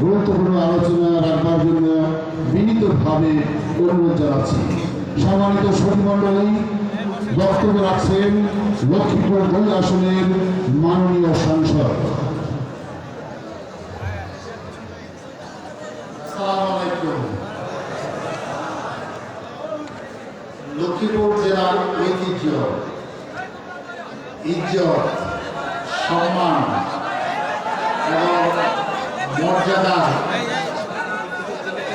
গুরুত্বপূর্ণ আলোচনা রাখবার জন্য বিনীতভাবে অনুরোধ জানাচ্ছি। সম্মানিত সচিমণ্ডলী বক্তব্য রাখছেন লক্ষ্মীপুর দুই আসনের মাননীয় সাংসদ। ইজ্জত সম্মান এবং মর্যাদা।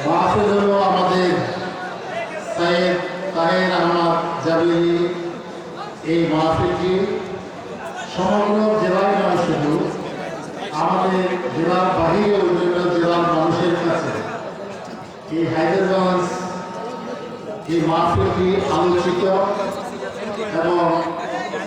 মাহফিল হলো আমাদের সাইয়েদ তাহের আহমদ জাবিরি এই মাহফিলটি সমগ্র জেলার নয় শুধু, আমাদের জেলার বাহিরে বিভিন্ন জেলার মানুষের কাছে এই হায়দ্রাবাদ এই মাহফিলটি আলোচিত এবং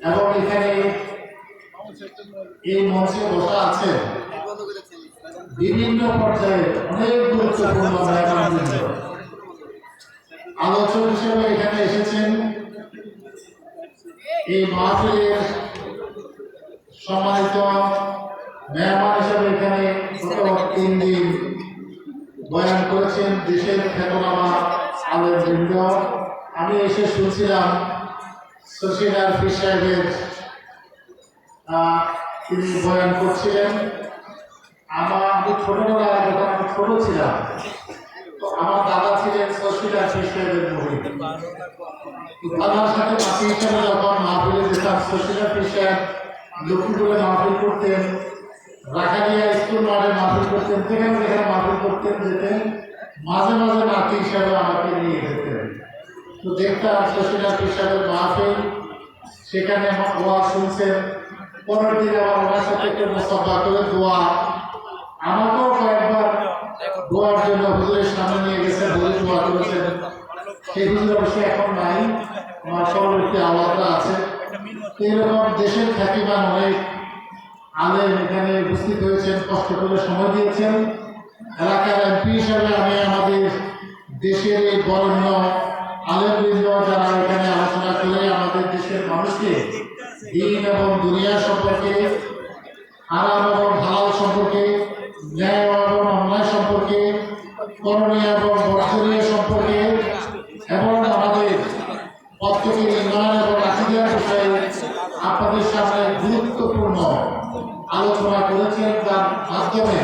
এবং এখানে এই মঞ্চে বসা আছে বিভিন্ন পর্যায়ে অনেক গুরুত্বপূর্ণ আলোচক হিসেবে এখানে এসেছেন এই মাহফিলের সম্মানিত মেহমান হিসেবে এখানে তিন দিন বয়ান করেছেন দেশের খ্যাতনামা আলেমবৃন্দ। আমি এসে শুনছিলাম সাহেবের আহ, তিনি বয়ান করছিলেন আমার আমি ছোটবেলায় যখন আমি ছোট ছিলাম তো আমার দাদা ছিলেন শশীলাল ফির সাহেবের দাদার সাথে হিসেবে যখন মাহফিলে যেতাম ফির সাহেব লক্ষ্মীপুরে মাহফিল করতেন রাখালিয়া স্কুল মাঠে মাহফিল করতেন সেখানে যেখানে মাহফিল করতেন যেতেন মাঝে মাঝে নাতি হিসাবে আমাকে নিয়ে যেতেন। তো দেখতাম শশীলাল ফির সাহেবের মাহফিল। সেখানে দোয়া শুনছেন। পরের দিন আবার ওনার সাথে একটু মোসাফা করে দোয়া। আমাকেও কয়েকবার দোয়ার জন্য হুজুরের সামনে নিয়ে গেছে হুজুর দোয়া করেছেন। সেই হুজুর অবশ্যই এখন নাই। আমার পরবর্তী আলাদা আছে। এরকম দেশের খ্যাতিমান অনেক আলেম এখানে উপস্থিত হয়েছেন, কষ্ট করে সময় দিয়েছেন। এলাকার এমপি হিসাবে আমি আমাদের দেশের এই বরণ্য আলেমবৃন্দ যারা এখানে আলোচনা করে, আমাদের দেশের মানুষকে দিন এবং দুনিয়া সম্পর্কে আরাম এবং হালাল সম্পর্কে, ন্যায় এবং অন্যায় সম্পর্কে, করণীয় এবং বর্জনীয় সম্পর্কে এবং আমাদের প্রত্যেকের ইমান এবং আকিদার বিষয়ে আপনাদের সামনে গুরুত্বপূর্ণ আলোচনা করেছেন তার মাধ্যমে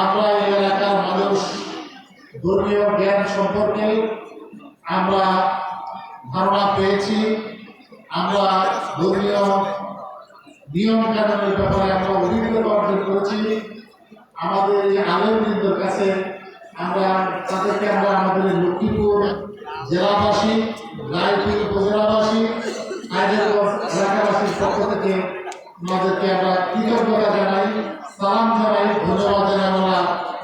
আমরা এই এলাকার মানুষ ধর্মীয় জ্ঞান সম্পর্কে আমরা ধারণা পেয়েছি। আমরা ধর্মীয় নিয়ম কানুনের ব্যাপারে আমরা অভিজ্ঞতা অর্জন করেছি আমাদের এই আলেমবৃন্দর কাছে আমরা, তাদেরকে আমরা আমাদের লক্ষ্মীপুর জেলাবাসী, রায়পুর উপজেলাবাসী এলাকাবাসীর পক্ষ থেকে আমাদেরকে আমরা কৃতজ্ঞতা জানাই, সালাম জানাই, ধন্যবাদ জানাই। আমরা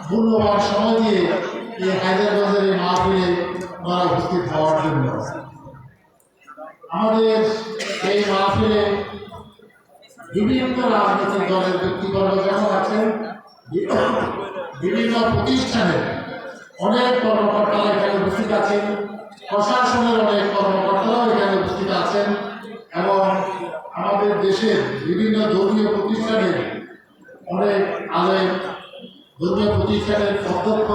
মূল্যবান সময় দিয়ে এই হায়দ্রাবাদের এই মাহফিলে ওনারা উপস্থিত হওয়ার জন্য। আমাদের এই মাহফিলে বিভিন্ন রাজনৈতিক দলের ব্যক্তিবর্গ যেমন আছেন, বিভিন্ন প্রতিষ্ঠানের অনেক কর্মকর্তারা এখানে উপস্থিত আছেন, প্রশাসনের অনেক কর্মকর্তারাও এখানে উপস্থিত আছেন এবং আমাদের দেশের বিভিন্ন ধর্মীয় প্রতিষ্ঠানের অনেক আলেম ধর্মীয় প্রতিষ্ঠানের অধ্যক্ষ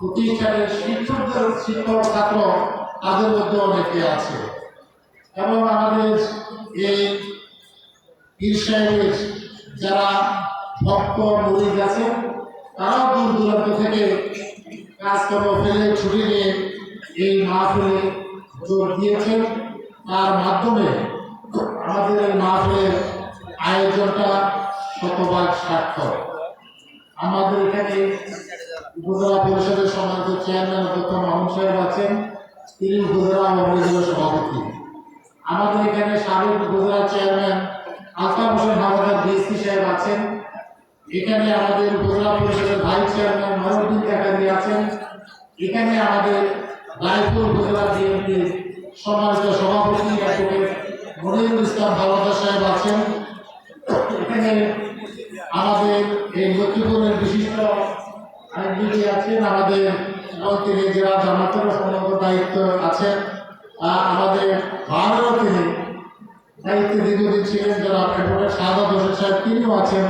প্রতিষ্ঠানের শিক্ষকদের শিক্ষক ছাত্র তাদের মধ্যে অনেকে আছে। এবং আমাদের এই সাহেবের যারা ভক্ত মরিদ আছেন তারাও দূর দূরান্ত থেকে কাজকর্ম ফেলে ছুটি নিয়ে এই মাহফিলে যোগ দিয়েছেন। তার মাধ্যমে আমাদের এই মাহফিলের আয়োজনটা শতভাগ সার্থক। আমাদের এখানে উপজেলা পরিষদের সম্মানিত চেয়ারম্যান অধ্যক্ষ মাহমুদ সাহেব আছেন, তিনি উপজেলা আওয়ামী সভাপতি। আমাদের এখানে সাবেক উপজেলা চেয়ারম্যান আলতাফ হোসেন হাওলাদার ডিএসপি সাহেব আছেন। এখানে আমাদের উপজেলা পরিষদের ভাইস চেয়ারম্যান মহরুদ্দিন কাকারি আছেন। এখানে আমাদের রায়পুর উপজেলা বিএনপির সম্মানিত সভাপতি অ্যাডভোকেট মনিরুল ইসলাম হাওলাদার সাহেব আছেন। এখানে আমাদের এই লক্ষ্মীপুরের বিশিষ্ট আইনজীবী আছেন আমাদের তিনি জেলা জামাতের সমগ্র দায়িত্ব আছেন আমাদের ভারতও তিনি দায়িত্বে দীর্ঘদিন ছিলেন যারা অ্যাডভোকেট শাহাদ হোসেন সাহেব, তিনিও আছেন।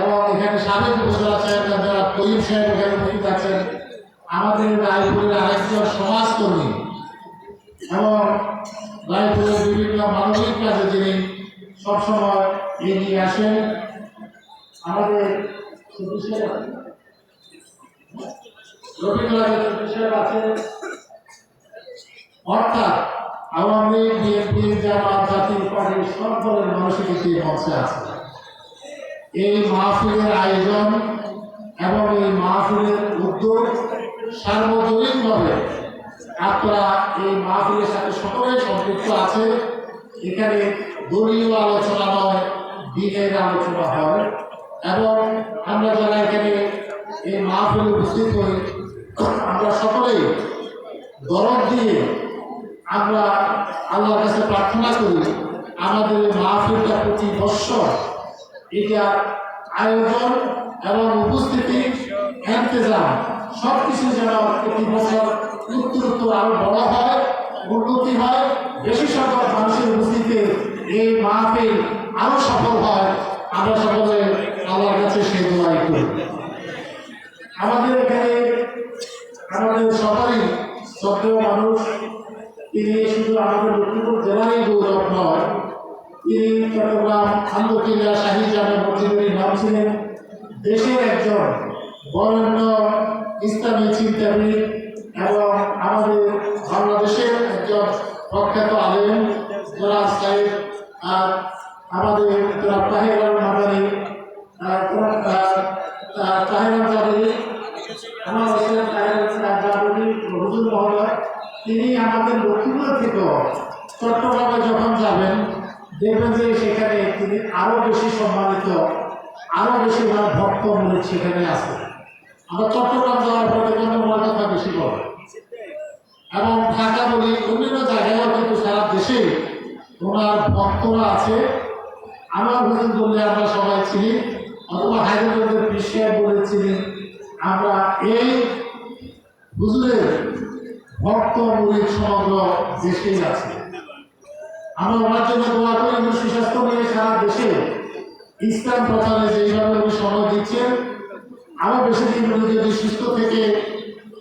এবং এখানে সাবেক উপজেলা চেয়ারম্যান যারা করিম সাহেব এখানে উপস্থিত আছেন। আমাদের রায়পুরের আরেকজন সমাজকর্মী এবং রায়পুরের বিভিন্ন মানবিক কাজে যিনি সবসময় এগিয়ে আসেন, আমাদের রবীন্দ্রনাথের বিষয় আছে। অর্থাৎ আওয়ামী বিএনপি, জামাত, জাতীয় পার্টির সব দলের কিন্তু মঞ্চে আছে। এই মাহফিলের আয়োজন এবং এই মাহফিলের উদ্যোগ সার্বজনীনভাবে আপনারা এই মাহফিলের সাথে সকলেই সম্পৃক্ত আছে। এখানে দলীয় আলোচনা নয় দিনের আলোচনা হয় এবং আমরা যারা এখানে এই মাহফিলে উপস্থিত হই আমরা সকলেই দরদ দিয়ে আমরা আল্লাহর কাছে প্রার্থনা করি, আমাদের মাহফিলটা প্রতি বৎসর এটা আয়োজন এবং উপস্থিতি এন্তেজাম সব কিছু যেন প্রতি বছর উত্তর উত্তর আরও বড় হয়, উন্নতি হয়, বেশি সংখ্যক মানুষের উপস্থিতিতে এই মাহফিল আরও সফল হয়। আমরা সকলে আল্লাহর কাছে সেই দোয়াই করি আমাদের এখানে আমাদের সবারই শ্রদ্ধেয় মানুষ তিনি শুধু আমাদের লক্ষ্মীপুর জেলারই গৌরব নয় তিনি চট্টগ্রাম আন্দকিল্লা শাহী জামে মসজিদের নাম ছিলেন। দেশের একজন বরেণ্য ইসলামী চিন্তাবিদ এবং আমাদের বাংলাদেশের একজন প্রখ্যাত আলেম, জনাব সাহেব আর আমাদের জনাব তাহের মাদানী তাহের জাদারি আমার হুজুর মহোদয় তিনি আমাদের লক্ষ্মীপুর থেকে চট্টগ্রামে যখন যাবেন, দেখবেন যে সেখানে তিনি আরও বেশি সম্মানিত, আরও বেশি ভক্ত মনে সেখানে আছে। আমরা চট্টগ্রাম যাওয়ার পরে দেখলাম ওনার কথা বেশি বলে। এবং ঢাকা বলি অন্যান্য জায়গায়ও কিন্তু সারা দেশে ওনার ভক্তরা আছে। আমার হুজুর বললে আমরা সবাই চিনি, অথবা হায়দ্রাবাদের পিসিয়া বলে চিনি। আমরা এই হুজুরের ভক্ত মুরিদ সমগ্র দেশেই আছে। আমরা ওনার জন্য দোয়া করি উনি সুস্বাস্থ্য নিয়ে সারা দেশে ইসলাম প্রচারে যেইভাবে উনি সময় দিচ্ছেন আরও বেশি দিন উনি যদি সুস্থ থেকে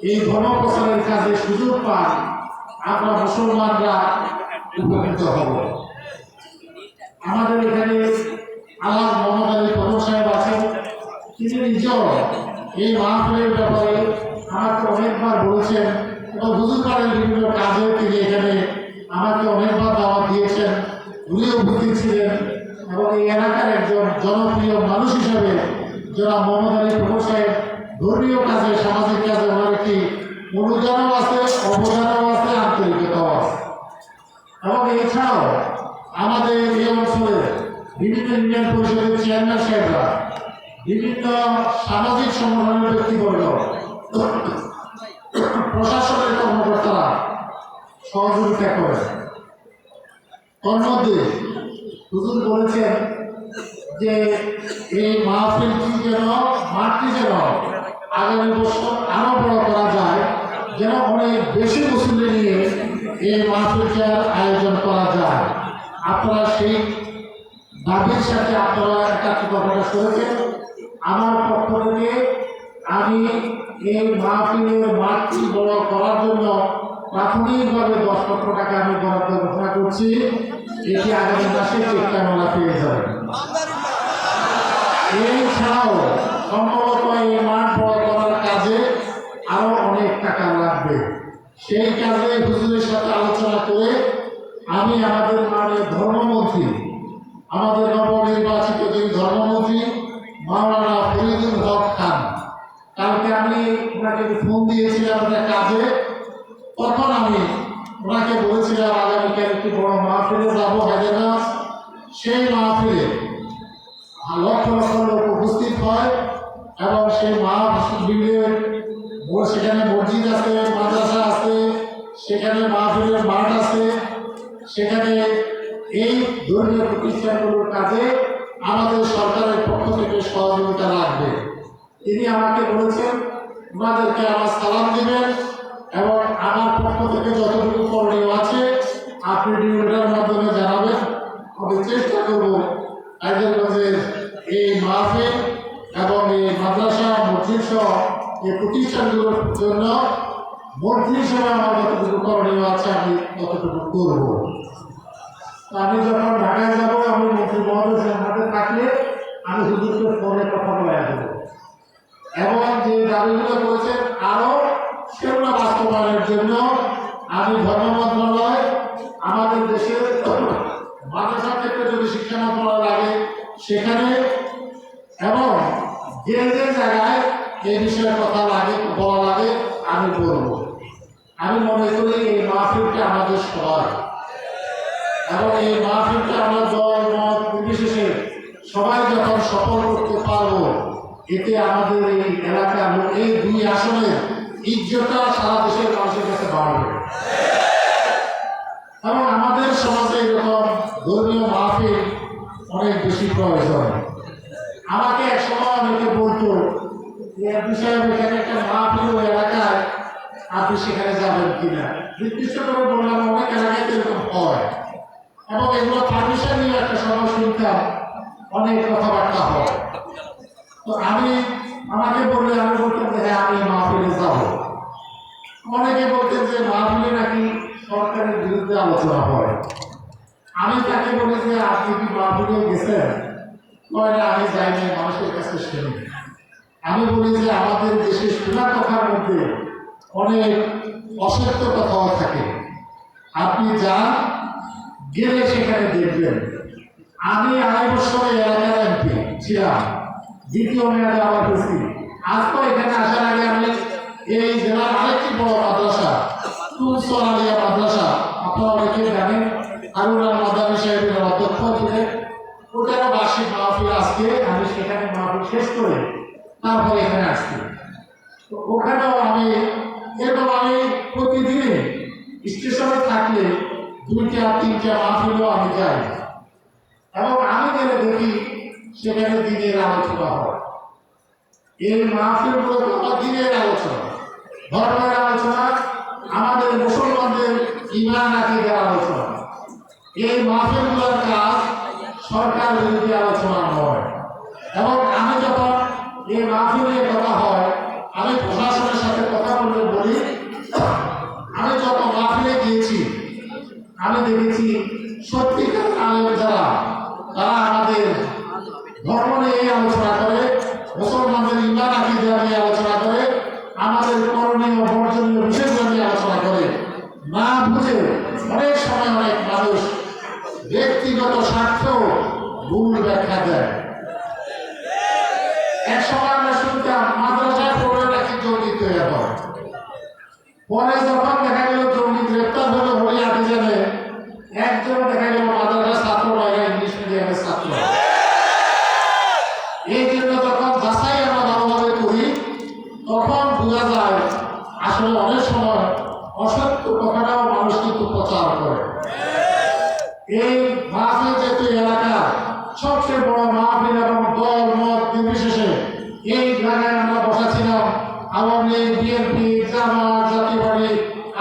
এই ধর্ম প্রচারের কাজে সুযোগ পান, আমরা মুসলমানরা উপকৃত হব। আমাদের এখানে আল্লাহ মোহাম্মদ আলী প্রধান সাহেব আছেন। তিনি নিজেও এই মাহফিলের ব্যাপারে আমাকে অনেকবার বলেছেন এবং হুজুর পাড়ের বিভিন্ন কাজে, তিনি এখানে আমাকে অনেকবার দাওয়াত দিয়েছেন, উনিও উপস্থিত ছিলেন, এবং এই এলাকার একজন জনপ্রিয় মানুষ হিসাবে যারা মোহাম্মদ আলী প্রভু সাহেব ধর্মীয় কাজে, সামাজিক কাজে ওনার একটি অনুদানও আছে, অবদানও আছে, আন্তরিকতাও আছে। এবং এছাড়াও আমাদের এই অঞ্চলে বিভিন্ন ইউনিয়ন পরিষদের চেয়ারম্যান সাহেবরা বিভিন্ন সামাজিক সংগঠনের ব্যক্তিবর্গ প্রশাসনের কর্মকর্তারা সহযোগিতা করে। তন্মধ্যে হুজুর বলেছেন যে এই মাহফিলটি যেন মাঠটি যেন আগামী বছর আরও বড় করা যায়, যেন অনেক বেশি মুসলিম নিয়ে এই মাহফিলটার আয়োজন করা যায়। আপনারা সেই দাবির সাথে আপনারা একাত্রিত প্রকাশ করেছেন। আমার পক্ষ থেকে আমি এই মাহফিলের মাঠটি বড় করার জন্য প্রাথমিকভাবে দশ লক্ষ টাকা আমি বরাদ্দ ঘোষণা করছি। এটি আগামী মাসে চেষ্টা আমরা পেয়ে যাবেন এছাড়াও সম্ভবত এই মাঠ বড় করার কাজে আরও অনেক টাকা লাগবে। সেই কাজে হুজুরের সাথে আলোচনা করে আমি আমাদের মানের ধর্মমন্ত্রী, আমাদের নবনির্বাচিত যিনি ধর্মমন্ত্রী, মাওলানা ফরিদুল হক খান কালকে আমি ওনাকে ফোন দিয়েছিলাম একটা কাজে, তখন আমি ওনাকে বলেছিলাম, আগামীকাল একটি বড় মাহফিলে যাব, হায়দ্রাবাদ। সেই মাহফিলে লক্ষ লক্ষ লোক উপস্থিত হয় এবং সেই মাহফিলের সেখানে মসজিদ আছে, মাদ্রাসা আছে, সেখানে মাহফিলের মাঠ আছে। সেখানে এই ধর্মীয় প্রতিষ্ঠানগুলোর কাজে আমাদের সরকারের পক্ষ থেকে সহযোগিতা লাগবে। তিনি আমাকে বলেছেন ওনাদেরকে আমার সালাম দিবেন এবং আমার পক্ষ থেকে যতটুকু করণীয় আছে, আপনি ভিডিওটার মাধ্যমে জানাবেন। আমি চেষ্টা করব হায়দ্রাবাদের এই মাহফিল এবং এই মাদ্রাসা, মসজিদ সহ এই প্রতিষ্ঠানগুলোর জন্য মন্ত্রী হিসেবে আমার যতটুকু করণীয় আছে, আমি ততটুকু করব। আমি যখন ঢাকায় যাব, আমি মন্ত্রী মহোদয় হাতে থাকলে আমি হুজুরকে ফোনে কথা বলে দেবো এবং যে দাবিগুলো করেছেন, আরও সেগুলো বাস্তবায়নের জন্য আমি ধর্ম মন্ত্রণালয় আমাদের দেশের মাদ্রাসা ক্ষেত্রে যদি শিক্ষা মন্ত্রণালয় লাগে, সেখানে এবং যে যে জায়গায় এই বিষয়ে কথা লাগে, বলা লাগে, আমি বলব। আমি মনে করি এই মাহফিলটা আমাদের সবার। এবং এই মাহফিলটা আমরা দল, মত নির্বিশেষে সবাই যখন সফল করতে পারব এতে আমাদের এই এলাকার লোক এই দুই আসনের ইজ্জতটা সারা দেশের মানুষের কাছে বাড়বে। কারণ আমাদের সমাজে এরকম ধর্মীয় মাহফিল অনেক বেশি প্রয়োজন। আমাকে এক সময় অনেকে বলতো এখানে একটা মাহফিল ওই এলাকায় আপনি সেখানে যাবেন কিনা? নির্দিষ্ট করে বললাম, অনেক এলাকায় এরকম হয়। এবং এগুলো পারমিশন নিয়ে একটা সময় শুনতাম, অনেক কথাবার্তা হয়। তো আমি আমাকে বললে, আমি বলতাম যে হ্যাঁ আমি মাহফিলে যাব। অনেকে বলতেন যে, মাহফিলে নাকি সরকারের বিরুদ্ধে আলোচনা হয়। আমি তাকে বলি যে, আপনি কি মাহফিলে গেছেন? কয়, না, আমি যাইনি মানুষের কাছে শুনি আমি বলি যে, আমাদের দেশে শোনা কথার মধ্যে অনেক অসত্য কথাও থাকে। আপনি যান, গেলে সেখানে দেখবেন। আমি আড়াই বছর এলাকার এমপি, ছিলাম। দ্বিতীয় মেয়াদে আবার হয়েছি আজ তো এখানে আসার আগে আমি এই জেলার আরেকটি বড় মাদ্রাসা তুলসরালিয়া মাদ্রাসা, আপনারা অনেকে জানেন হারুনার মাদানী সাহেবের অধ্যক্ষ ছিলেন। ওটারও বার্ষিক মাহফিল আজকে, আমি সেখানে মাহফিল শেষ করে তারপরে এখানে আসছি। তো ওখানেও আমি এরকম আমি প্রতিদিনই স্টেশনে থাকলে দুইটা, তিনটা মাহফিলও আমি যাই। এবং আমি গেলে দেখি সেখানে দিনের আলোচনা হয়। এই মাহফিলগুলো তো দিনের আলোচনা। ধর্মের আলোচনা, আমাদের মুসলমানদের ইমান আকিদের আলোচনা। এই মাহফিলগুলোর কাজ সরকার বিরোধী আলোচনা নয়। এবং আমি যখন এই মাহফিলে কথা হয়, আমি প্রশাসনের সাথে কথা বলতে বলি। আমি যত মাহফিলে গিয়েছি, আমি দেখেছি সত্যিকার এক সময় শুনতাম পরে যখন দেখা গেল জঙ্গি গ্রেপ্তার হলো হরিয়া জেলে একজন দেখা গেল মাদ্রাসার ছাত্র নয় ইংলিশ মিডিয়ামের ছাত্র এই জন্য যখন যাচাই আমরা ভালোভাবে করি তখন বোঝা যায় আসলে অনেক সময় অসত্য কথাটাও মানুষ কিন্তু প্রচার করে এই মাহফিল যেহেতু এলাকা সবচেয়ে বড় মাহফিল এবং দল মত নির্বিশেষে এই জায়গায় আমরা বসাছিলাম আওয়ামী লীগ বিএনপি জামাত জাতীয়বাদী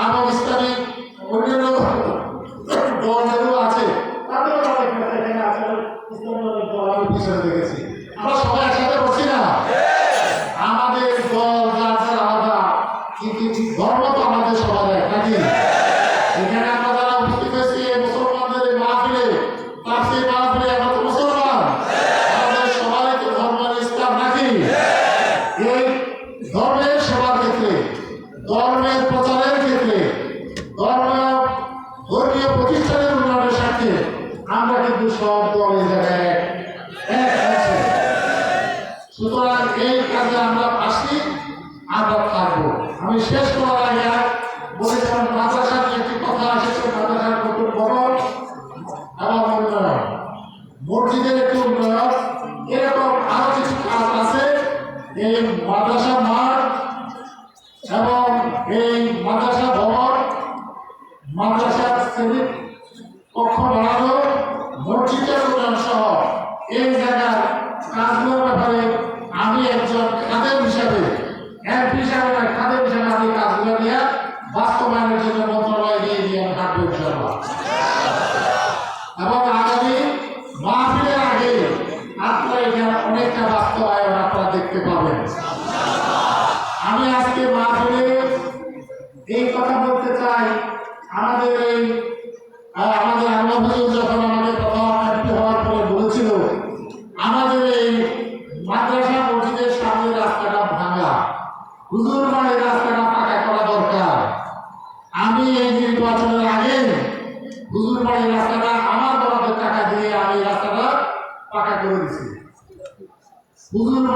আওয়াম ইসলামিক অন্যান্য দলেরও আছে তাদেরও অনেক নেতা এখানে আছে ইসলামী অনেক দল আমি পিছনে দেখেছি আমরা সবাই একসাথে বসি না আমাদের দল যার যার আলাদা কিন্তু ধর্ম তো 我走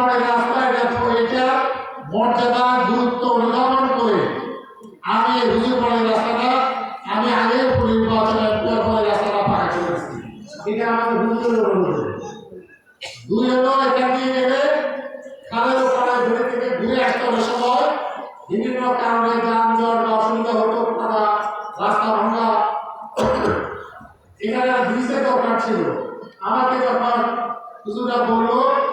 হুজুর বাড়ির রাস্তা এটা মর্যাদা গুরুত্ব অনুধাবন করে আমি হুজুর বাড়ির রাস্তাটা, আমি আগে নির্বাচনের পরে রাস্তাটা পাকা করেছি এটা আমাদের হুজুরের অনুরোধ। দুই হলো এখান দিয়ে গেলে খালের ওপারে ঘুরে থেকে ঘুরে আসতে হবে সময় বিভিন্ন কারণে যানজট বা অসুবিধা হতো তারা রাস্তা ভাঙা। এখানে ব্রিজের দরকার ছিল। আমাকে যখন হুজুরা বলল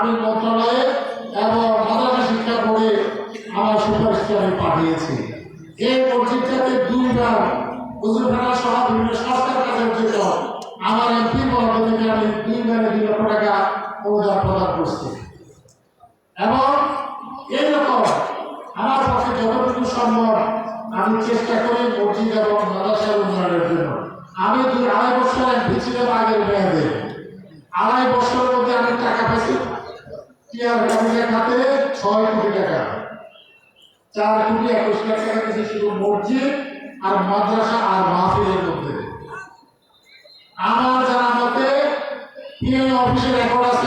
আমি মন্ত্রণালয়ে এবং মাদ্রাসা শিক্ষা বোর্ডে আমার সুপারিশটি আমি পাঠিয়েছি। এই মসজিদটাতে দুইবার হুজুরখানা সহ বিভিন্ন সংস্কার কাজের জন্য আমার এমপি থেকে আমি দুইবারে দুই লক্ষ টাকা অনুদান প্রদান করছি। এবং এইরকম আমার পক্ষে যতটুকু সম্ভব আমি চেষ্টা করি মসজিদ এবং মাদ্রাসার উন্নয়নের জন্য। আমি দুই আড়াই বছর এমপি ছিলাম আগের আড়াই বছরের মধ্যে আমি টাকা পেয়েছি। খাতে ছয় কোটি টাকা। চার কোটি একুশ লাখ টাকা দিয়েছি আর মাদ্রাসা আর মাহফিলের মধ্যে। আমার জানা মতে পিএম অফিসের রেকর্ড আছে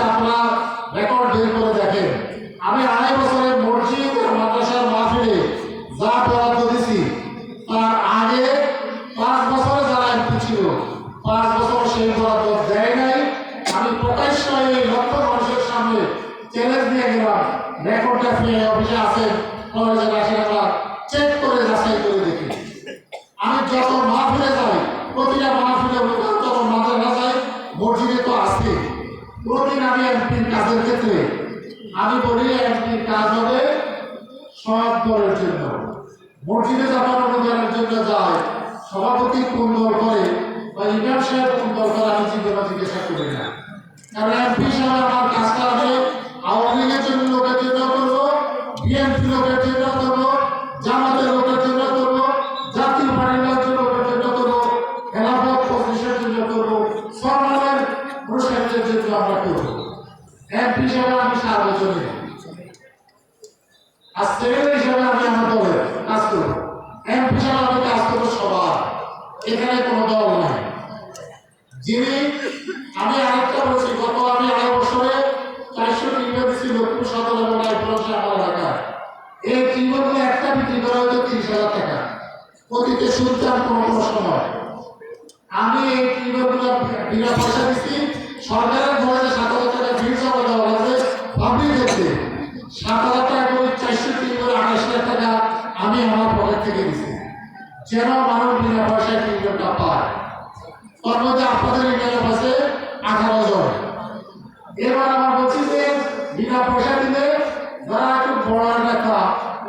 যেন মানুষ বিনা পয়সায় টিমটা পায় তার মধ্যে আপনাদের ইমেল আছে, আঠারো জন। এবার আমার বলছি যে বিনা পয়সা দিলে যারা একটু বড় একটা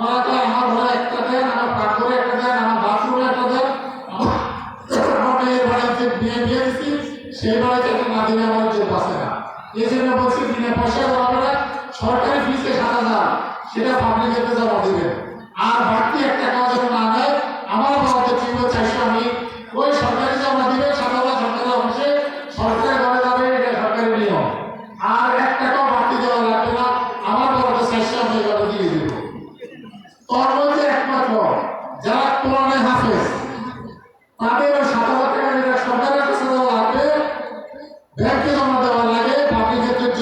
ওরা তো আমার ঘরে একটা দেন আমার পাকঘরে একটা দেন আমার বাথরুমে একটা দেন আমার মেয়ের বাড়িতে বিয়ে বিয়ে দিচ্ছি সেই বাড়িতে একটা না দিলে আমার যে বাঁচে না। এই জন্য বলছি বিনা পয়সা হবে না সরকারি ফিসে সাত হাজার, সেটা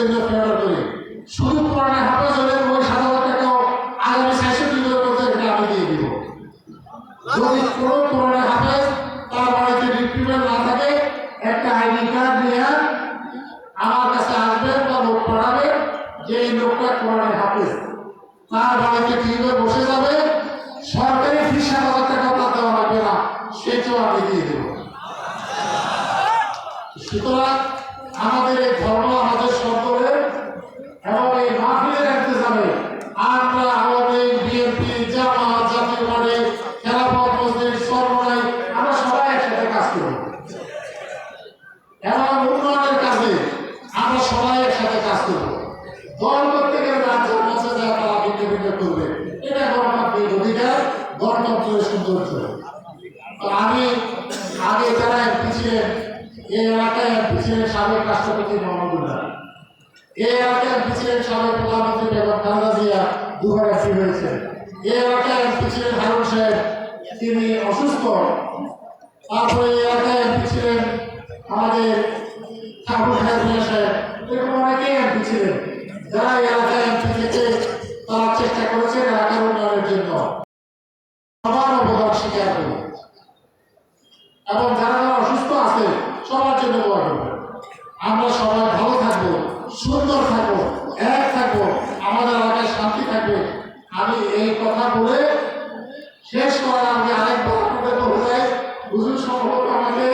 真的不要 গণতন্ত্রের সৌন্দর্য আমি আগে যারা এমপি ছিলেন এই এলাকায় ছিলেন সাবেক রাষ্ট্রপতি মোহাম্মদুল্লাহ এই এলাকায় ছিলেন সাবেক প্রধানমন্ত্রী বেগম খালেদা জিয়া দুবার এমপি হয়েছেন। এই এলাকায় এমপি ছিলেন হারুন সাহেব, তিনি অসুস্থ। তারপরে এই এলাকায় এমপি আমাদের ঠাকুর মিয়া সাহেব, এরকম অনেকেই এমপি ছিলেন যারা এই এলাকায় এমপি থেকে তারা চেষ্টা করেছেন এলাকার উন্নয়নের জন্য। সবার উপকার স্বীকার করবে। এবং যারা যারা অসুস্থ আছে, সবার জন্য দোয়া করবে। আমরা সবাই ভালো থাকব, সুন্দর থাকব, এক থাকব, আমাদের এলাকায় শান্তি থাকবে। আমি এই কথা বলে শেষ করার আগে আপনাদের বলে, হুজুর সম্ভবত আমাকে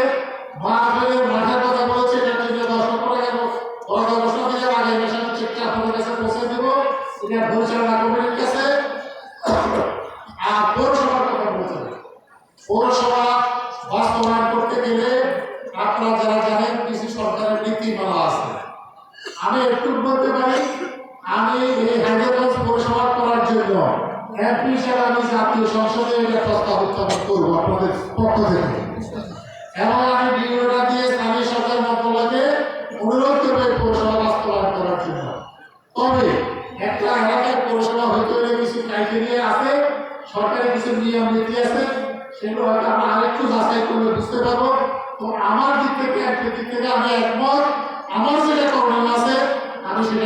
মাহফিলের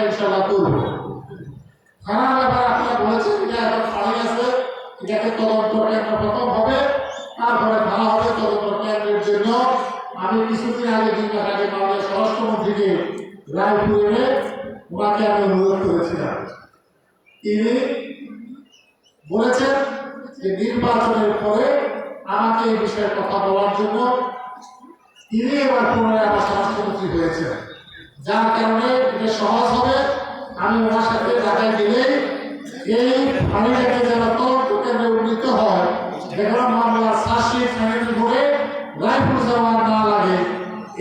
ইনশাল্লাহ করব। থানার ব্যাপারে আপনারা বলেছেন, এটা এখন খালি আছে, এটাকে তদন্ত কেন্দ্র প্রথম হবে, তারপরে থানা হবে তদন্ত কেন্দ্রের জন্য। আমি কিছুদিন আগে দুই মাস আগে মাননীয় স্বরাষ্ট্রমন্ত্রীকে রায়পুরে ওনাকে আমি অনুরোধ করেছিলাম। তিনি বলেছেন যে নির্বাচনের পরে আমাকে এই বিষয়ে কথা বলার জন্য তিনি এবার পুনরায় আমার স্বরাষ্ট্রমন্ত্রী হয়েছেন। যার কারণে এটা সহজ হবে। আমি ওনার সাথে ঢাকায় গেলে এই ফাইলটাকে যেন তদন্ত কেন্দ্রে উন্নীত হয়, যেখানে মামলার চার্জশিট ফাইনাল করে রায়পুর যাওয়ার না লাগে।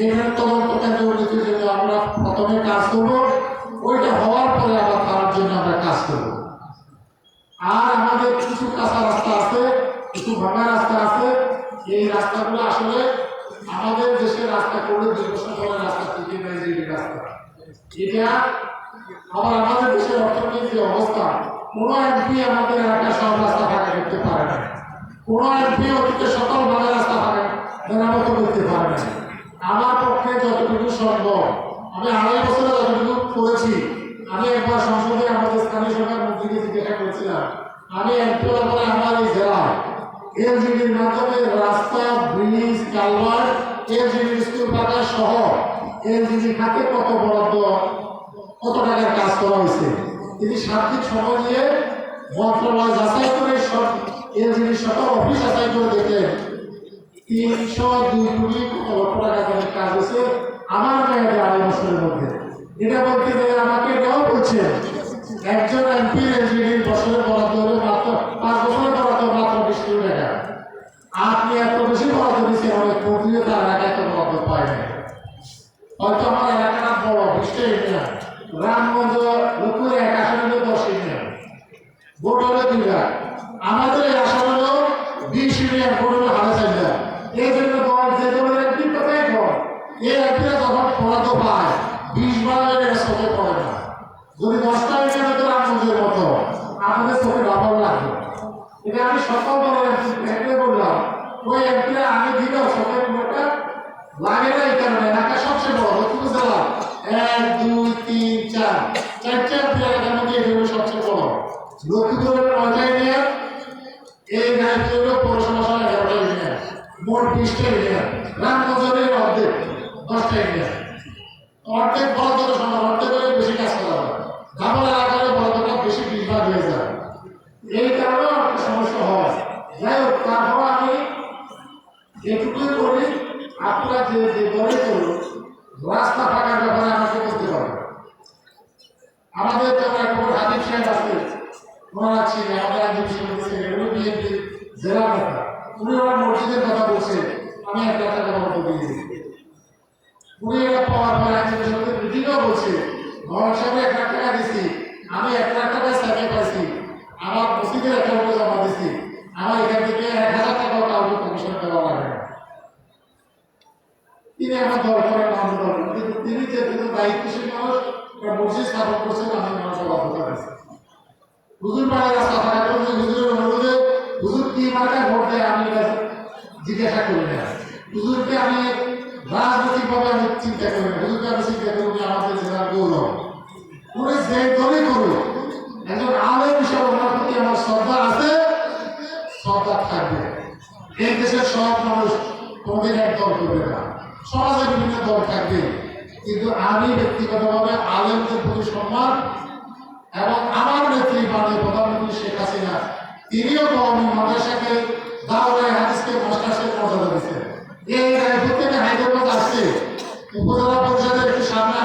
এখানে তদন্ত কেন্দ্রে উন্নীতির জন্য আমরা প্রথমে কাজ করব। ওইটা হওয়ার পরে আবার তার জন্য আমরা কাজ করব। আর আমাদের কিছু কাঁচা রাস্তা আছে, কিছু ভাঙা রাস্তা আছে। এই রাস্তাগুলো আসলে আমাদের দেশের রাস্তা দুই বছর পরে রাস্তা থেকে নাইজেরিয়ার রাস্তা? এটা আবার আমাদের দেশের অর্থনৈতিক অবস্থা, কোনো এমপি আমাদের এলাকার সব রাস্তা ফাঁকা করতে পারে না। কোনো এমপি অতীতে সকল ভালো রাস্তা ফাঁকা মেরামত করতে পারে না। আমার পক্ষে যতটুকু সম্ভব, আমি আড়াই বছরে যতটুকু করেছি, আমি একবার সংসদে আমাদের স্থানীয় সরকার মন্ত্রীকে জিজ্ঞাসা করেছিলাম, আমি এমপি আমার এই জেলায় এলজিডির মাধ্যমে রাস্তা, ব্রিজ কালভার এলজিডি স্কুল সহ এলজিডি খাতে কত বরাদ্দ, কত টাকার কাজ করা হয়েছে। তিনি সার্বিক সময় নিয়ে মন্ত্রণালয় যাচাই করে সব এলজিডি সকল অফিস যাচাই করে দেখলেন। তিনশো দুই কোটি কত লক্ষ টাকা কাজ হয়েছে আমার আড়াই বছরের মধ্যে। এটা বলতে গেলে আমাকে এটাও বলছেন, একজন এমপি এলজিডির বছরের বরাদ্দ হলে মাত্র পাঁচ বছরের বরাদ্দ মাত্র বিশ কোটি টাকা আপনি এত বেশি বরাদ্দ অনেক তার এলাকায় এত বরাদ্দ পায় না। হয়তো আমার এলাকাটা বড় বিশটা ইউনিয়ন রামগঞ্জ লক্ষ্মীর এক আসনে দশ ইউনিয়ন ভোট হলো দুই আমাদের এই আসন হলো বিশ ইউনিয়ন ভোট হলো হাজার চার লাখ। এই জন্য দল যে দলের একটি কথাই দল এই একটিরা যখন বরাদ্দ পায় বিশ বার এর পড়ে না। যদি দশটা ইউনিয়ন হতো রামগঞ্জের মতো। আমাদের চোখে ডাবল লাগবে। এটা আমি সকল দলের বললাম। ওই একটিরা আমি লাগে না এই কারণে ঢাকা সবচেয়ে বড় লক্ষ্মীপুর জেলা এক, দুই, তিন, চার। চারটা এলাকার মধ্যে এই হলো সবচেয়ে বড়। লক্ষ্মীপুরের ইউনিয়ন এই গাড়িটি হলো পৌরসভা সহ এগারোটা ইউনিয়ন মোট বিশটা ইউনিয়ন রামগঞ্জের অর্ধেক, দশটা ইউনিয়ন অর্ধেক বরাদ্দ সম্ভব অর্ধেক বেশি কাজ করা হবে ধামাল এলাকায় বরাদ্দটা বেশি বিশভাগ হয়ে যায়। এই কারণেও একটা সমস্যা হয়। যাই হোক, তারপর আমি এটুকুই বলি আপনারা যে যে দলে করুন রাস্তা ফাঁকার ব্যাপারে আমাকে বলতে পারবেন আমাদের যেমন একটা হাজির সাহেব আছে, ওনারা ছিলেন আমাদের আইনজীবী সমিতি সেক্রেটারি বিএনপি জেলা নেতা। উনি ওনার মসজিদের কথা বলছে আমি এক লাখ টাকা বরাদ্দ দিয়ে উনি এটা পাওয়ার পর আইনজীবী সমিতি মিটিংও বলছে ভবন সাহেব, এক লাখ টাকা দিছি, আমি এক লাখ টাকা স্যাকে পাইছি। আমার মসজিদের অ্যাকাউন্টে জমা দিছি। আমার এখান থেকে এক হাজার টাকাও কাউকে কমিশন দেওয়া লাগে না। তিনি আমার দল করেন দল করেন। কিন্তু তিনি যে কিন্তু দায়িত্বশীল মানুষ মসজিদ স্থাপন করছেন, আমি মানুষের অবস্থা আছে হুজুর পাড়ে রাস্তা ফাঁকা করছে হুজুরের অনুরোধে, হুজুর, কি মার্কায় ভোট দেয় আমি জিজ্ঞাসা করি না? হুজুরকে আমি রাজনৈতিকভাবে আমি চিন্তা করি না। হুজুরকে আমি চিন্তা করি যে আমাদের জেলার গৌরব। উনি যে দলই করুক, একজন আলেম হিসাবে ওনার প্রতি আমার শ্রদ্ধা আছে, শ্রদ্ধা থাকবে। এই দেশের সব মানুষ কোনদিন এক দল করবে না। সমাজে বিভিন্ন দল থাকবে কিন্তু আমি ব্যক্তিগতভাবে আলেমদের প্রতি সম্মান এবং আমার নেত্রী মাননীয় প্রধানমন্ত্রী শেখ হাসিনা, তিনিও কওমি মাদ্রাসাকে দাওরাই হাদিসকে মাস্টার্সের মর্যাদা দিচ্ছেন। এই থেকে হায়দ্রাবাদ আসছে, উপজেলা পরিষদের